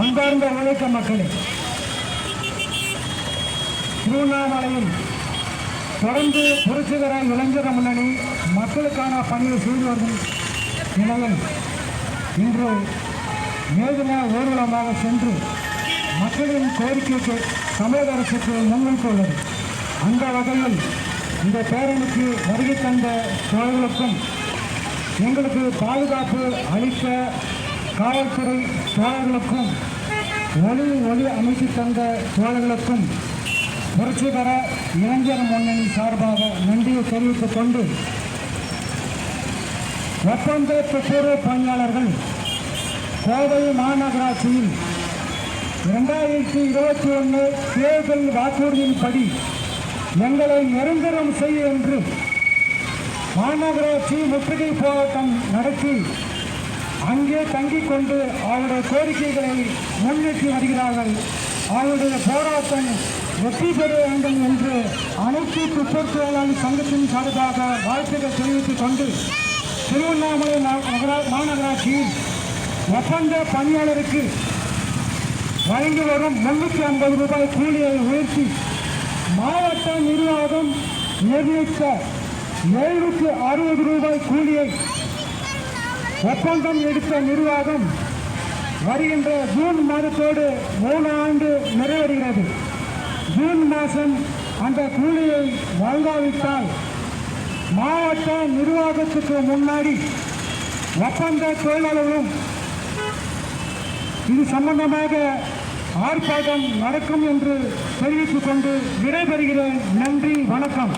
அன்பார்ந்த உழைக்க மக்களே திருவண்ணாமலையில் தொடர்ந்து புரட்சிகர இளைஞர் முன்னணி மக்களுக்கான பணியை செய்து வரும் நிலையில் இன்று மேதின ஊர்வலமாக சென்று மக்களின் கோரிக்கைக்கு தமிழக அரசுக்கு முன்வைத்துள்ளது அந்த வகையில் இந்த பேரணிக்கு வருகை தந்த தோழர்களுக்கும் எங்களுக்கு பாதுகாப்பு அளிக்க காவல்துறை தோழர்களுக்கும் ஒளி ஒளி அமைத்து தந்த தோழர்களுக்கும் புரட்சிகர இளைஞர் முன்னணி சார்பாக நன்றியை தெரிவித்துக் கொண்டு ஒப்பந்த துப்புரவு பணியாளர்கள் கோவை மாநகராட்சியில் இரண்டாயிரத்தி இருபத்தி ஒன்று தேர்தல் வாக்குறுதியின்படி எங்களை நிரந்தரம் செய்ய என்று மாநகராட்சி முற்றுகை போராட்டம் நடத்தி அங்கே தங்கிக் கொண்டு அவருடைய கோரிக்கைகளை முன்னேற்றி வருகிறார்கள். அவருடைய போராட்டம் வெற்றி பெற வேண்டும் என்று அனைத்து துப்புரவு தொழிலாளர் சங்கத்தின் சார்பாக வாழ்த்துக்கள் தெரிவித்துக் கொண்டு திருவண்ணாமலை நகரா- மாநகராட்சியில் ஒப்பந்த பணியாளருக்கு வழங்கி வரும் முன்னூற்றி ஐம்பது ரூபாய் கூலியை உயர்த்தி மாவட்ட நிர்வாகம் நிர்ணயித்த எழுநூற்றி அறுபது ரூபாய் கூலியை ஒப்பந்தம் எடுத்த நிர்வாகம் வருகின்ற ஜூன் மாதத்தோடு மூணு ஆண்டு நிறைவடைகிறது. ஜூன் மாதம் அந்த கூலியை வழங்காவிட்டால் மாவட்ட நிர்வாகத்துக்கு முன்னாடி ஒப்பந்த தொழிலாளர்களும் இது சம்பந்தமாக ஆர்ப்பாட்டம் நடக்கும் என்று தெரிவித்துக் கொண்டு விடைபெறுகிறேன். நன்றி வணக்கம்.